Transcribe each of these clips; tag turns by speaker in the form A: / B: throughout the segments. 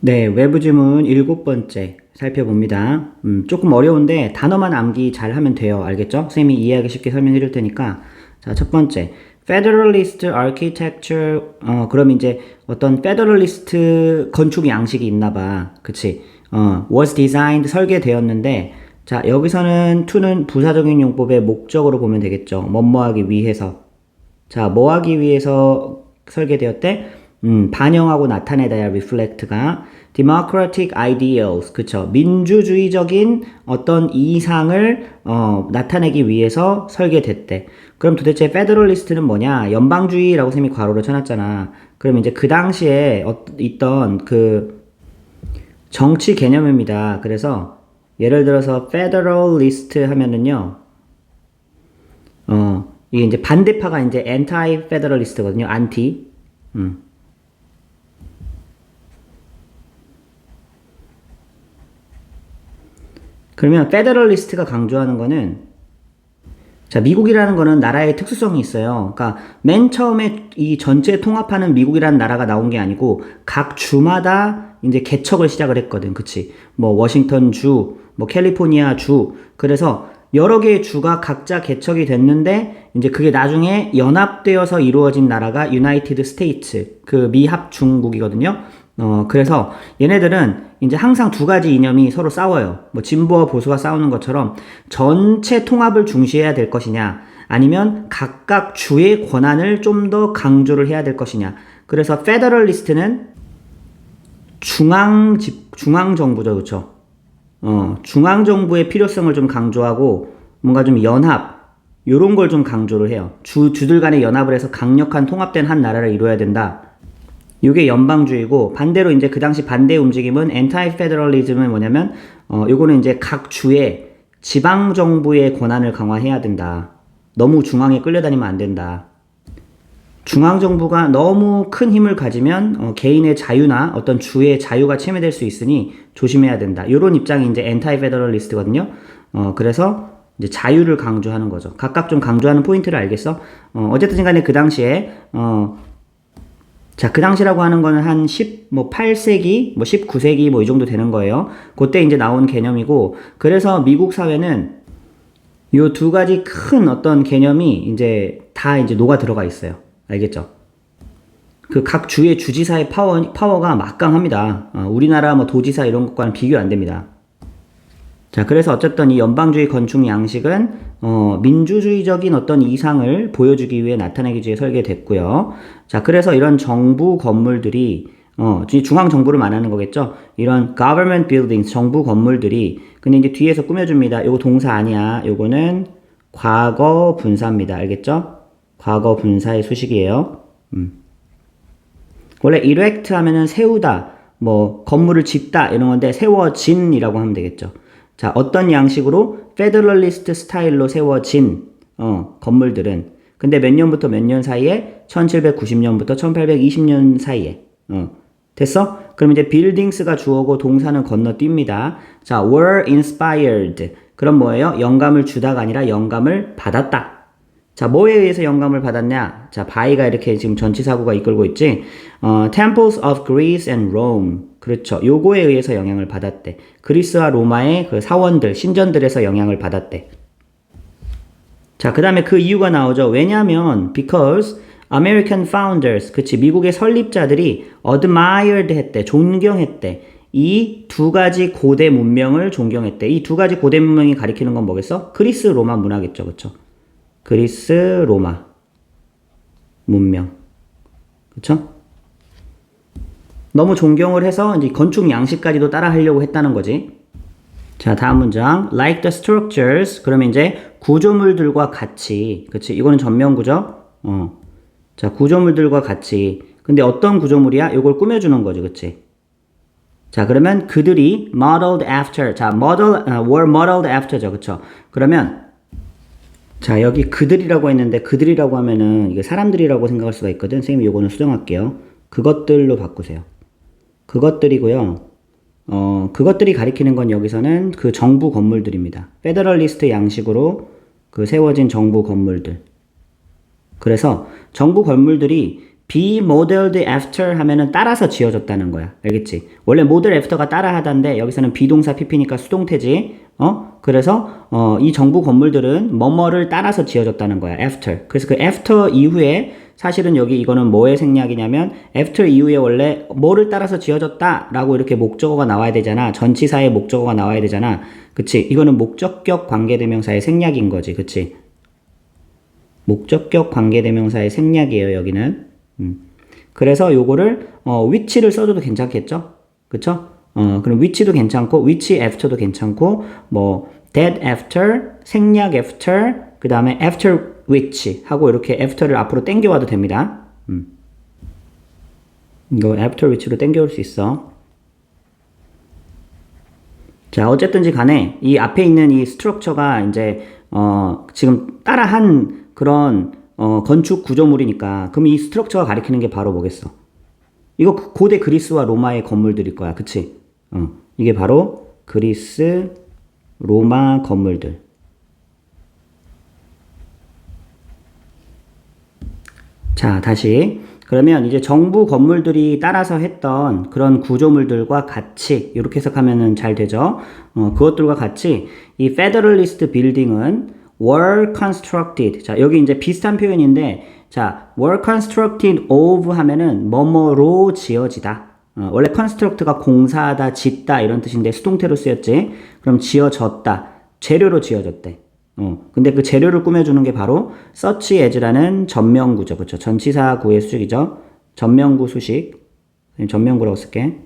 A: 네, 외부 지문 일곱 번째 살펴봅니다. 음, 조금 어려운데 단어만 암기 잘 하면 돼요. 알겠죠? 쌤이 이해하기 쉽게 설명해 줄 테니까. 자, 첫 번째. Federalist Architecture, 어, 그럼 이제 어떤 Federalist 건축 양식이 있나 봐. 그치? 어, was designed, 설계되었는데, 자, 여기서는 to는 부사적인 용법의 목적으로 보면 되겠죠. 뭐뭐 하기 위해서. 자, 뭐 하기 위해서 설계되었대? 음, 반영하고 나타내다야 reflect가 democratic ideals 그쵸 민주주의적인 어떤 이상을 어, 나타내기 위해서 설계됐대. 그럼 도대체 federalist는 뭐냐? 연방주의라고 쌤이 괄호를 쳐놨잖아. 그럼 이제 그 당시에 어, 있던 그 정치 개념입니다. 그래서 예를 들어서 federalist 하면은요. 어, 이게 이제 반대파가 이제 anti-federalist거든요. anti. 음. 그러면 페더럴리스트가 강조하는 거는 자, 미국이라는 거는 나라의 특수성이 있어요. 그러니까 맨 처음에 이 전체 통합하는 미국이라는 나라가 나온 게 아니고 각 주마다 이제 개척을 시작을 했거든. 그치? 뭐 워싱턴 주, 뭐 캘리포니아 주. 그래서 여러 개의 주가 각자 개척이 됐는데 이제 그게 나중에 연합되어서 이루어진 나라가 유나이티드 스테이츠, 그 미합 중국이거든요. 어, 그래서 얘네들은 이제 항상 두 가지 이념이 서로 싸워요. 뭐 진보와 보수가 싸우는 것처럼 전체 통합을 중시해야 될 것이냐, 아니면 각각 주의 권한을 좀 더 강조를 해야 될 것이냐. 그래서 페더럴리스트는 중앙 집, 중앙 정부죠, 그렇죠? 어, 중앙 정부의 필요성을 좀 강조하고 뭔가 좀 연합 요런 걸 좀 강조를 해요. 주 주들 간의 연합을 해서 강력한 통합된 한 나라를 이루어야 된다. 요게 연방주의고 반대로 이제 그 당시 반대 움직임은 엔타이 페더럴리즘은 뭐냐면 어 요거는 이제 각 주의 지방 정부의 권한을 강화해야 된다. 너무 중앙에 끌려다니면 안 된다. 중앙 정부가 너무 큰 힘을 가지면 어, 개인의 자유나 어떤 주의 자유가 침해될 수 있으니 조심해야 된다. 요런 입장이 이제 엔타이 페더럴리스트거든요. 어 그래서 이제 자유를 강조하는 거죠. 각각 좀 강조하는 포인트를 알겠어? 어 어쨌든 간에 그 당시에 어 자, 그 당시라고 하는 거는 한 10, 뭐 8세기, 뭐 19세기 뭐 이 정도 되는 거예요. 그때 이제 나온 개념이고, 그래서 미국 사회는 요 두 가지 큰 어떤 개념이 이제 다 이제 녹아 들어가 있어요. 알겠죠? 그 각 주의 주지사의 파워, 파워가 막강합니다. 어, 우리나라 뭐 도지사 이런 것과는 비교 안 됩니다. 자, 그래서 어쨌든 이 연방주의 건축 양식은 어, 민주주의적인 어떤 이상을 보여주기 위해 나타내기 위해 설계됐고요. 자, 그래서 이런 정부 건물들이 어, 중앙 정부를 말하는 거겠죠. 이런 government buildings, 정부 건물들이 근데 이제 뒤에서 꾸며줍니다. 요거 동사 아니야. 요거는 과거 분사입니다. 알겠죠? 과거 분사의 수식이에요. 음. 원래 erect 하면은 세우다, 뭐 건물을 짓다 이런 건데 세워진이라고 하면 되겠죠. 자, 어떤 양식으로 페더럴리스트 스타일로 세워진 어, 건물들은 근데 몇 년부터 몇 년 사이에 1790년부터 1820년 사이에 어, 됐어? 그럼 이제 buildings가 주어고 동사는 건너뜁니다. 자, were inspired. 그럼 뭐예요? 영감을 주다가 아니라 영감을 받았다. 자, 뭐에 의해서 영감을 받았냐? 자, 바이가 이렇게 지금 전치사구가 이끌고 있지. 어, temples of Greece and Rome. 그렇죠. 요거에 의해서 영향을 받았대. 그리스와 로마의 그 사원들, 신전들에서 영향을 받았대. 자, 그 다음에 그 이유가 나오죠. 왜냐면, because American founders, 그치, 미국의 설립자들이 admired 했대, 존경했대. 이 두 가지 고대 문명을 존경했대. 이 두 가지 고대 문명이 가리키는 건 뭐겠어? 그리스 로마 문화겠죠, 그쵸? 그리스 로마 문명, 그쵸? 너무 존경을 해서 이제 건축 양식까지도 따라 하려고 했다는 거지. 자, 다음 문장. Like the structures. 그러면 이제 구조물들과 같이. 그치? 이거는 전면 구조. 어. 자, 구조물들과 같이. 근데 어떤 구조물이야? 이걸 꾸며주는 거지. 그치? 자, 그러면 그들이 modeled after. 자, model, uh, were modeled after죠. 그쵸? 그러면 자, 여기 그들이라고 했는데 그들이라고 하면은 이게 사람들이라고 생각할 수가 있거든. 선생님이 요거는 수정할게요. 그것들로 바꾸세요. 그것들이고요. 어, 그것들이 가리키는 건 여기서는 그 정부 건물들입니다. 페더럴리스트 양식으로 그 세워진 정부 건물들. 그래서 정부 건물들이 be modeled after 하면은 따라서 지어졌다는 거야. 알겠지? 원래 model after가 따라 하다인데 여기서는 비동사 pp니까 수동태지. 어? 그래서 어, 이 정부 건물들은 뭐뭐를 따라서 지어졌다는 거야. after. 그래서 그 after 이후에 사실은 여기 이거는 뭐의 생략이냐면 after 이후에 원래 뭐를 따라서 지어졌다라고 이렇게 목적어가 나와야 되잖아. 전치사의 목적어가 나와야 되잖아. 그치? 이거는 목적격 관계대명사의 생략인 거지. 그치? 목적격 관계대명사의 생략이에요, 여기는. 음. 그래서 요거를 어, 위치를 써줘도 괜찮겠죠? 그쵸? 어, 그럼 위치도 괜찮고, 위치 after도 괜찮고, 뭐, that after, 생략 after, 그 다음에 after which 하고 이렇게 after를 앞으로 땡겨와도 됩니다. 음. 이거 after which로 땡겨올 수 있어. 자, 어쨌든지 간에 이 앞에 있는 이 스트럭처가 이제 어, 지금 따라한 그런 어, 건축 구조물이니까 그럼 이 스트럭처가 가리키는 게 바로 뭐겠어? 이거 그 고대 그리스와 로마의 건물들일 거야. 그치? 어, 이게 바로 그리스, 로마 건물들. 자, 다시. 그러면 이제 정부 건물들이 따라서 했던 그런 구조물들과 같이 이렇게 해석하면은 잘 되죠. 어, 그것들과 같이 이 Federalist Building은 were constructed. 자, 여기 이제 비슷한 표현인데 자, were constructed of 하면은 뭐뭐로 지어지다. 어, 원래 construct가 공사하다, 짓다 이런 뜻인데 수동태로 쓰였지. 그럼 지어졌다. 재료로 지어졌대. 어, 근데 그 재료를 꾸며주는 게 바로 such as라는 전명구죠. 그쵸? 전치사 구의 수식이죠. 전명구 수식. 전명구라고 쓸게.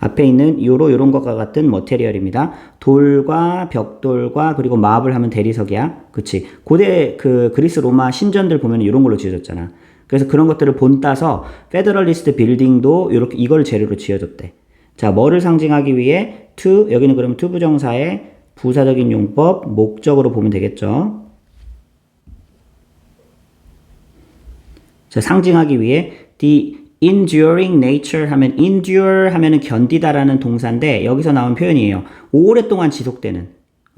A: 앞에 있는 요로 요런 것과 같은 머테리얼입니다. 돌과 벽돌과 그리고 마블 하면 대리석이야. 그치? 고대 그 그리스 로마 신전들 보면 이런 걸로 지어졌잖아. 그래서 그런 것들을 본따서 페더럴리스트 빌딩도 이렇게 이걸 재료로 지어졌대. 자, 뭐를 상징하기 위해 to 여기는 그러면 to 부정사의 부사적인 용법 목적으로 보면 되겠죠. 자, 상징하기 위해 the enduring nature 하면 endure 하면은 견디다라는 동사인데 여기서 나온 표현이에요. 오랫동안 지속되는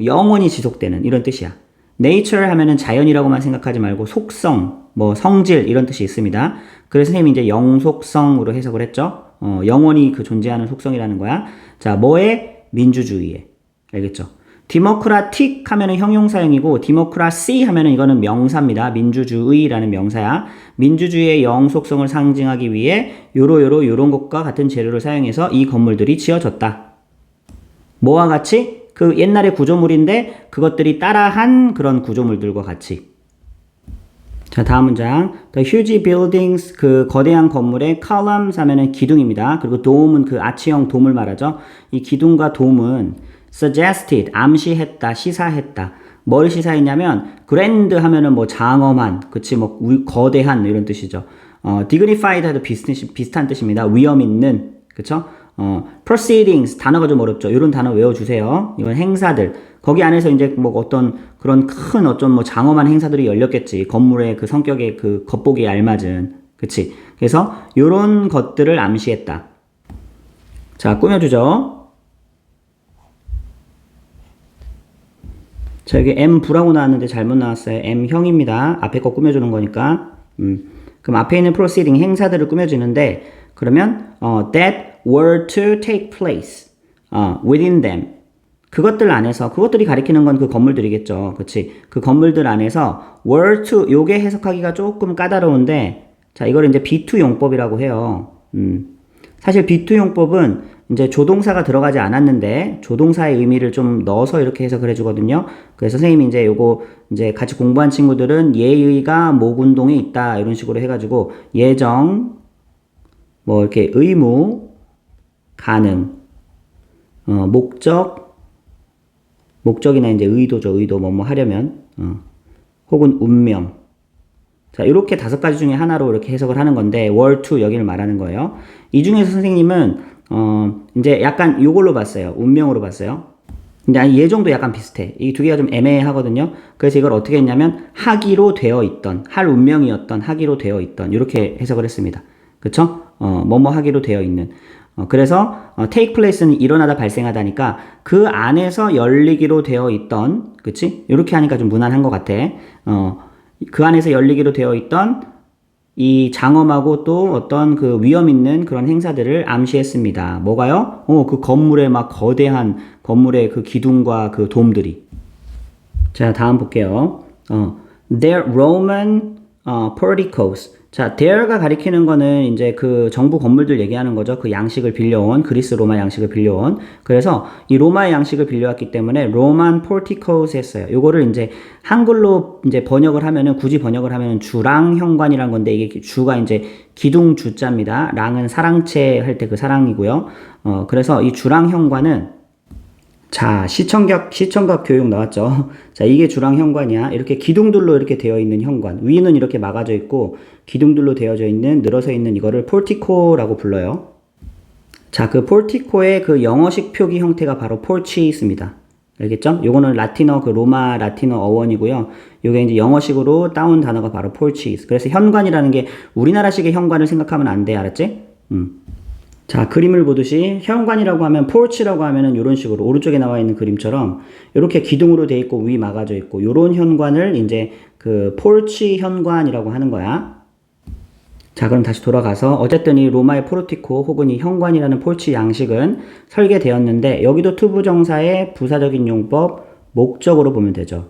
A: 영원히 지속되는 이런 뜻이야. nature 하면은 자연이라고만 생각하지 말고 속성, 뭐 성질 이런 뜻이 있습니다. 그래서 선생님이 이제 영속성으로 해석을 했죠. 어, 영원히 그 존재하는 속성이라는 거야. 자, 뭐의 민주주의에 알겠죠? 디모크라틱 하면은 형용사형이고 디모크라시 하면은 이거는 명사입니다. 민주주의라는 명사야. 민주주의의 영속성을 상징하기 위해 요로 요로 요런 것과 같은 재료를 사용해서 이 건물들이 지어졌다. 뭐와 같이? 그 옛날의 구조물인데 그것들이 따라한 그런 구조물들과 같이. 자, 다음 문장. The huge buildings, 그 거대한 건물의 columns 하면은 기둥입니다. 그리고 dome은 그 아치형 돔을 말하죠. 이 기둥과 돔은 suggested, 암시했다, 시사했다. 뭘 시사했냐면, grand 하면은 뭐 장엄한, 그치, 뭐 위- 거대한 이런 뜻이죠. 어, dignified도 비슷, 비슷한 뜻입니다. 위험 있는, 그쵸? 어, proceedings, 단어가 좀 어렵죠. 이런 단어 외워주세요. 이건 행사들. 거기 안에서 이제 뭐 어떤 그런 큰 어떤 뭐 장엄한 행사들이 열렸겠지. 건물의 그 성격의 그 겉보기에 알맞은. 그치? 그래서 요런 것들을 암시했다. 자, 꾸며주죠. 자, 여기 M부라고 나왔는데 잘못 나왔어요. M형입니다. 앞에 거 꾸며주는 거니까. 음. 그럼 앞에 있는 proceeding 행사들을 꾸며주는데, 그러면, 어, that were to take place, 어, within them. 그것들 안에서, 그것들이 가리키는 건 그 건물들이겠죠. 그치? 그 건물들 안에서 were to, 요게 해석하기가 조금 까다로운데, 자, 이걸 이제 B2 용법이라고 해요. 음. 사실 B2 용법은 이제 조동사가 들어가지 않았는데 조동사의 의미를 좀 넣어서 이렇게 해석을 해주거든요. 그래서 선생님이 이제 요거 이제 같이 공부한 친구들은 예의가 모군동에 있다 이런 식으로 해가지고 예정 뭐 이렇게 의무 가능 어, 목적 목적이나 이제 의도죠 의도 뭐뭐 하려면 어, 혹은 운명 자, 이렇게 다섯 가지 중에 하나로 이렇게 해석을 하는 건데, 월, 투, 여기를 말하는 거예요. 이 중에서 선생님은, 어, 이제 약간 요걸로 봤어요. 운명으로 봤어요. 근데 예정도 약간 비슷해. 이 두 개가 좀 애매하거든요. 그래서 이걸 어떻게 했냐면, 하기로 되어 있던, 할 운명이었던, 하기로 되어 있던, 이렇게 해석을 했습니다. 그쵸? 어, 뭐뭐 하기로 되어 있는. 어, 그래서, 어, take place는 일어나다 발생하다니까, 그 안에서 열리기로 되어 있던, 그치? 이렇게 하니까 좀 무난한 것 같아. 어, 그 안에서 열리기로 되어 있던 이 장엄하고 또 어떤 그 위험 있는 그런 행사들을 암시했습니다. 뭐가요? 어, 그 건물의 막 거대한 건물의 그 기둥과 그 돔들이. 자, 다음 볼게요. 어, their Roman 어, porticos. 자, there가 가리키는 거는 이제 그 정부 건물들 얘기하는 거죠. 그 양식을 빌려온 그리스 로마 양식을 빌려온. 그래서 이 로마의 양식을 빌려왔기 때문에 Roman porticos 했어요. 요거를 이제 한글로 이제 번역을 하면은 굳이 번역을 하면은 주랑 현관이란 건데 이게 주가 이제 기둥 주자입니다. 랑은 사랑채 할 때 그 사랑이고요. 어, 그래서 이 주랑 현관은 자, 시청각, 시청각 교육 나왔죠? 자, 이게 주랑 현관이야. 이렇게 기둥들로 이렇게 되어 있는 현관. 위는 이렇게 막아져 있고, 기둥들로 되어져 있는, 늘어서 있는 이거를 폴티코라고 불러요. 자, 그 폴티코의 그 영어식 표기 형태가 바로 폴치스입니다. 알겠죠? 요거는 라틴어, 그 로마 라틴어 어원이고요. 요게 이제 영어식으로 따온 단어가 바로 폴치스. 그래서 현관이라는 게 우리나라식의 현관을 생각하면 안 돼. 알았지? 음. 자, 그림을 보듯이 현관이라고 하면 포치라고 하면은 이런 식으로 오른쪽에 나와 있는 그림처럼 이렇게 기둥으로 돼 있고 위 막아져 있고 요런 현관을 이제 그 폴치 현관이라고 하는 거야. 자, 그럼 다시 돌아가서 어쨌든 이 로마의 포르티코 혹은 이 현관이라는 폴치 양식은 설계되었는데 여기도 투부정사의 부사적인 용법 목적으로 보면 되죠.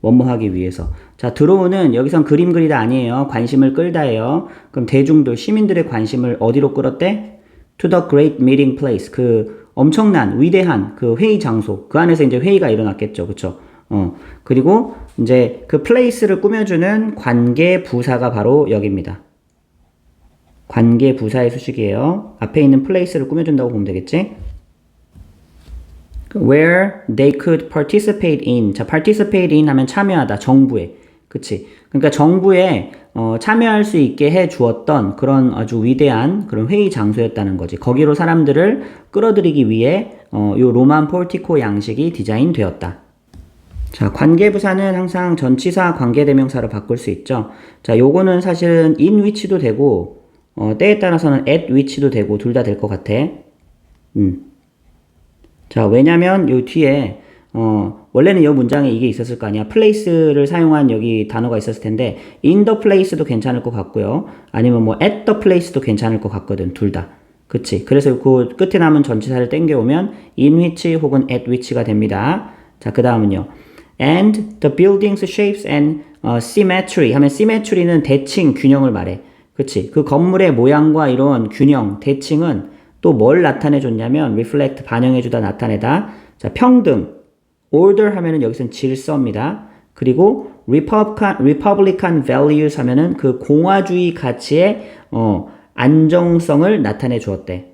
A: 뭐뭐 하기 위해서. 자, 들어오는 여기선 그림 그리다 아니에요. 관심을 끌다예요. 그럼 대중들, 시민들의 관심을 어디로 끌었대? To the great meeting place. 그 엄청난 위대한 그 회의 장소. 그 안에서 이제 회의가 일어났겠죠. 그쵸 어. 그리고 이제 그 place를 꾸며주는 관계 부사가 바로 여기입니다. 관계 부사의 수식이에요. 앞에 있는 place를 꾸며준다고 보면 되겠지? where they could participate in. 자, participate in 하면 참여하다. 정부에. 그치? 그러니까 정부에 어, 참여할 수 있게 해 주었던 그런 아주 위대한 그런 회의 장소였다는 거지. 거기로 사람들을 끌어들이기 위해 어, 요 로만 폴티코 양식이 디자인되었다. 자, 관계부사는 항상 전치사 관계대명사로 바꿀 수 있죠. 자, 요거는 사실은 in which도 되고 어, 때에 따라서는 at which도 되고 둘 다 될 것 같아. 음. 자, 왜냐면 요 뒤에 어, 원래는 이 문장에 이게 있었을 거 아니야. place를 사용한 여기 단어가 있었을 텐데 in the place도 괜찮을 것 같고요. 아니면 뭐 at the place도 괜찮을 것 같거든. 둘 다. 그치? 그래서 그 끝에 남은 전치사를 땡겨오면 in which 혹은 at which가 됩니다. 자, 그 다음은요. and the building's shapes and uh, symmetry 하면 symmetry는 대칭, 균형을 말해. 그치? 그 건물의 모양과 이런 균형, 대칭은 또 뭘 나타내 줬냐면 reflect, 반영해 주다, 나타내다. 자, 평등, order 하면은 여기서는 질서입니다. 그리고 republican, republican values 하면은 그 공화주의 가치의 어, 안정성을 나타내 주었대.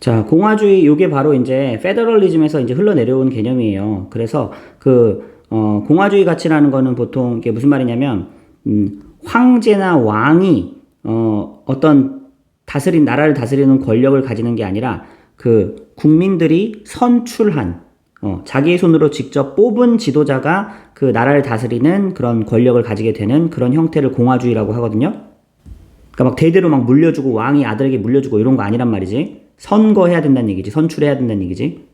A: 자, 공화주의 요게 바로 이제 페더럴리즘에서 이제 흘러내려온 개념이에요. 그래서 그 어, 공화주의 가치라는 거는 보통 이게 무슨 말이냐면 음, 황제나 왕이 어, 어떤 다스린 나라를 다스리는 권력을 가지는 게 아니라 그 국민들이 선출한 어, 자기의 손으로 직접 뽑은 지도자가 그 나라를 다스리는 그런 권력을 가지게 되는 그런 형태를 공화주의라고 하거든요. 그러니까 막 대대로 막 물려주고 왕이 아들에게 물려주고 이런 거 아니란 말이지. 선거해야 된다는 얘기지. 선출해야 된다는 얘기지.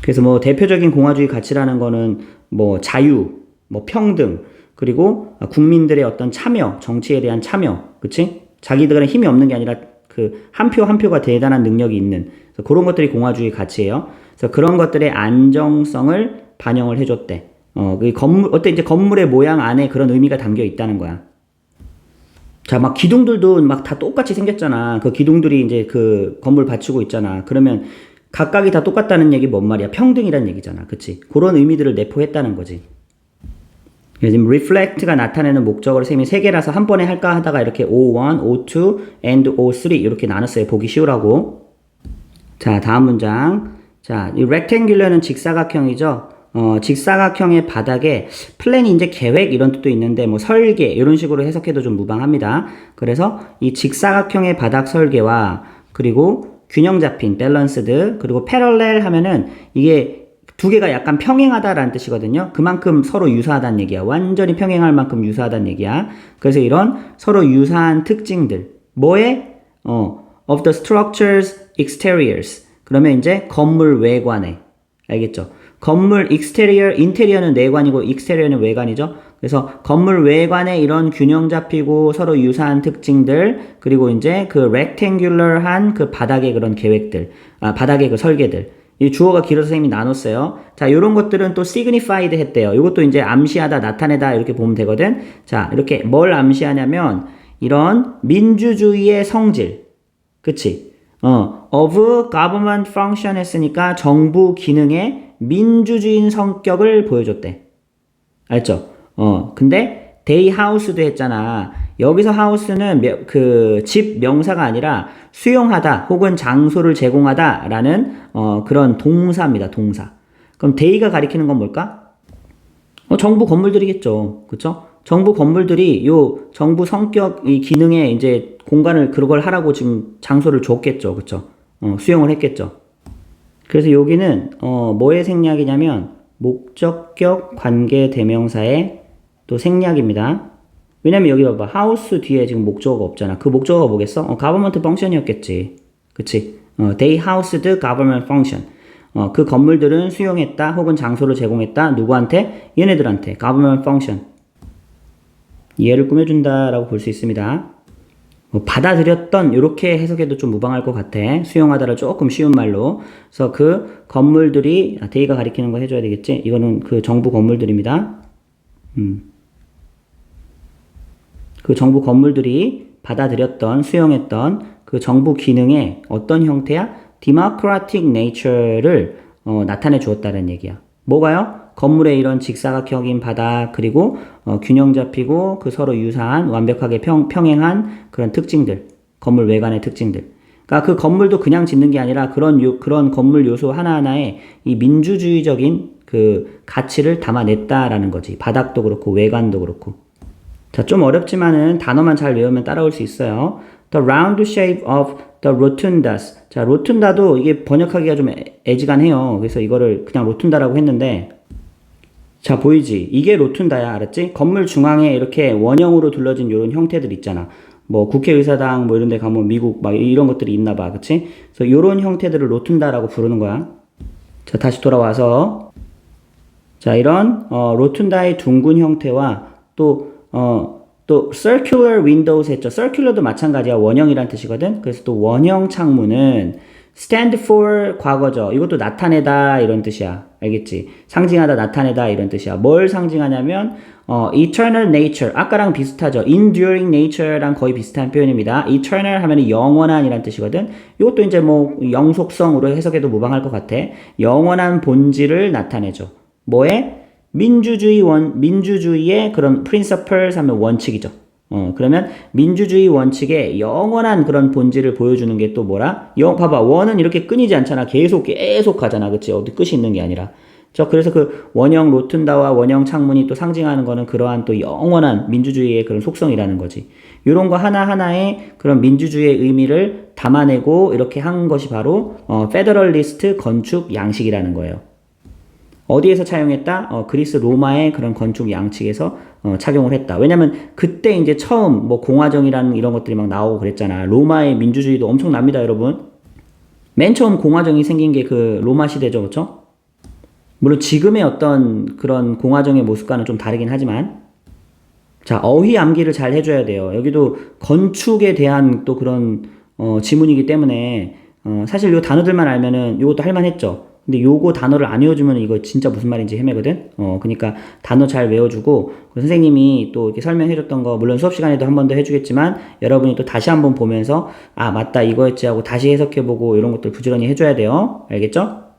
A: 그래서 뭐 대표적인 공화주의 가치라는 거는 뭐 자유, 뭐 평등, 그리고 국민들의 어떤 참여, 정치에 대한 참여, 그치? 자기들은 힘이 없는 게 아니라 그 한 표한 표가 대단한 능력이 있는 그런 것들이 공화주의 가치예요. 그래서 그런 것들의 안정성을 반영을 해줬대. 어, 그 건물, 어때 이제 건물의 모양 안에 그런 의미가 담겨 있다는 거야. 자, 막 기둥들도 막 다 똑같이 생겼잖아. 그 기둥들이 이제 그 건물 받치고 있잖아. 그러면 각각이 다 똑같다는 얘기 뭔 말이야? 평등이란 얘기잖아. 그치? 그런 의미들을 내포했다는 거지. 지금 reflect가 나타내는 목적어를 셈이 세 개라서 한 번에 할까 하다가 이렇게 O1, O2, and O3 이렇게 나눴어요. 보기 쉬우라고. 자, 다음 문장. 자, 이 rectangular는 직사각형이죠. 어, 직사각형의 바닥에 플랜이 이제 계획 이런 뜻도 있는데 뭐 설계 이런 식으로 해석해도 좀 무방합니다. 그래서 이 직사각형의 바닥 설계와 그리고 균형 잡힌 밸런스드 그리고 패럴렐 하면은 이게 두 개가 약간 평행하다라는 뜻이거든요. 그만큼 서로 유사하다는 얘기야. 완전히 평행할 만큼 유사하다는 얘기야. 그래서 이런 서로 유사한 특징들 뭐에 어 of the structures exteriors 그러면 이제 건물 외관에 알겠죠? 건물 exterior, 인테리어는 내관이고 exterior는 외관이죠. 그래서 건물 외관에 이런 균형 잡히고 서로 유사한 특징들 그리고 이제 그 rectangular한 그 바닥의 그런 계획들 아 바닥의 그 설계들 이 주어가 길어서 선생님이 나눴어요. 자, 이런 것들은 또 signified 했대요. 이것도 이제 암시하다, 나타내다 이렇게 보면 되거든. 자, 이렇게 뭘 암시하냐면 이런 민주주의의 성질, 그치? 어, of government function 했으니까 정부 기능의 민주주의인 성격을 보여줬대. 알죠? 어, 근데 데이 하우스도 했잖아. 여기서 하우스는 그 집 명사가 아니라 수용하다 혹은 장소를 제공하다라는 어, 그런 동사입니다. 동사. 그럼 데이가 가리키는 건 뭘까? 어, 정부 건물들이겠죠. 그쵸? 정부 건물들이 요 정부 성격 이 기능에 이제 공간을 그걸 하라고 지금 장소를 줬겠죠. 그쵸? 어, 수용을 했겠죠. 그래서 여기는 어, 뭐의 생략이냐면 목적격 관계 대명사의 또 생략입니다. 왜냐면 여기 봐봐. 하우스 뒤에 지금 목적어가 없잖아. 그 목적어가 뭐겠어? 어, government function이었겠지. 그치? 어, they housed government function. 어, 그 건물들은 수용했다 혹은 장소를 제공했다. 누구한테? 얘네들한테. government function. 이해를 꾸며준다라고 볼 수 있습니다. 뭐 받아들였던 이렇게 해석해도 좀 무방할 것 같아. 수용하다를 조금 쉬운 말로. 그래서 그 건물들이 아, 데이가 가리키는 거 해줘야 되겠지. 이거는 그 정부 건물들입니다. 음. 그 정부 건물들이 받아들였던 수용했던 그 정부 기능의 어떤 형태야? democratic nature를 어, 나타내 주었다는 얘기야. 뭐가요? 건물의 이런 직사각형인 바닥 그리고 어, 균형 잡히고 그 서로 유사한 완벽하게 평, 평행한 그런 특징들 건물 외관의 특징들. 그러니까 그 건물도 그냥 짓는 게 아니라 그런 요, 그런 건물 요소 하나하나에 이 민주주의적인 그 가치를 담아냈다라는 거지. 바닥도 그렇고 외관도 그렇고. 자 좀 어렵지만은 단어만 잘 외우면 따라올 수 있어요. The round shape of the rotundas. 자 로툰다도 이게 번역하기가 좀 애- 애지간해요. 그래서 이거를 그냥 로툰다라고 했는데 자, 보이지? 이게 로툰다야, 알았지? 건물 중앙에 이렇게 원형으로 둘러진 이런 형태들 있잖아. 뭐 국회의사당 뭐 이런 데 가면 미국 막 이런 것들이 있나 봐. 그치? 그래서 이런 형태들을 로툰다라고 부르는 거야. 자, 다시 돌아와서 자, 이런 어, 로툰다의 둥근 형태와 또 어, 또 circular windows 했죠. circular도 마찬가지야. 원형이란 뜻이거든. 그래서 또 원형 창문은 stand for 과거죠. 이것도 나타내다 이런 뜻이야. 알겠지? 상징하다, 나타내다 이런 뜻이야. 뭘 상징하냐면 어, eternal nature. 아까랑 비슷하죠. enduring nature랑 거의 비슷한 표현입니다. eternal 하면 영원한 이란 뜻이거든. 이것도 이제 뭐 영속성으로 해석해도 무방할 것 같아. 영원한 본질을 나타내죠. 뭐에? 민주주의 원, 민주주의의 그런 principles 하면 원칙이죠. 어, 그러면 민주주의 원칙의 영원한 그런 본질을 보여주는 게 또 뭐라? 영, 봐봐. 원은 이렇게 끊이지 않잖아. 계속, 계속 가잖아. 그치? 어디 끝이 있는 게 아니라. 저, 그래서 그 원형 로튼다와 원형 창문이 또 상징하는 거는 그러한 또 영원한 민주주의의 그런 속성이라는 거지. 요런 거 하나하나의 그런 민주주의의 의미를 담아내고 이렇게 한 것이 바로, 어, 페더럴리스트 건축 양식이라는 거예요. 어디에서 차용했다? 어, 그리스 로마의 그런 건축 양측에서 어, 착용을 했다. 왜냐면 그때 이제 처음 뭐 공화정이라는 이런 것들이 막 나오고 그랬잖아. 로마의 민주주의도 엄청납니다, 여러분. 맨 처음 공화정이 생긴 게 그 로마 시대죠, 그렇죠? 물론 지금의 어떤 그런 공화정의 모습과는 좀 다르긴 하지만 자, 어휘 암기를 잘 해줘야 돼요. 여기도 건축에 대한 또 그런 어, 지문이기 때문에 어, 사실 요 단어들만 알면은 요것도 할만했죠. 근데 요거 단어를 안 외워주면 이거 진짜 무슨 말인지 헤매거든. 어, 그러니까 단어 잘 외워주고 그 선생님이 또 이렇게 설명해줬던 거 물론 수업 시간에도 한 번 더 해주겠지만 여러분이 또 다시 한번 보면서 아 맞다 이거였지 하고 다시 해석해보고 이런 것들 부지런히 해줘야 돼요. 알겠죠?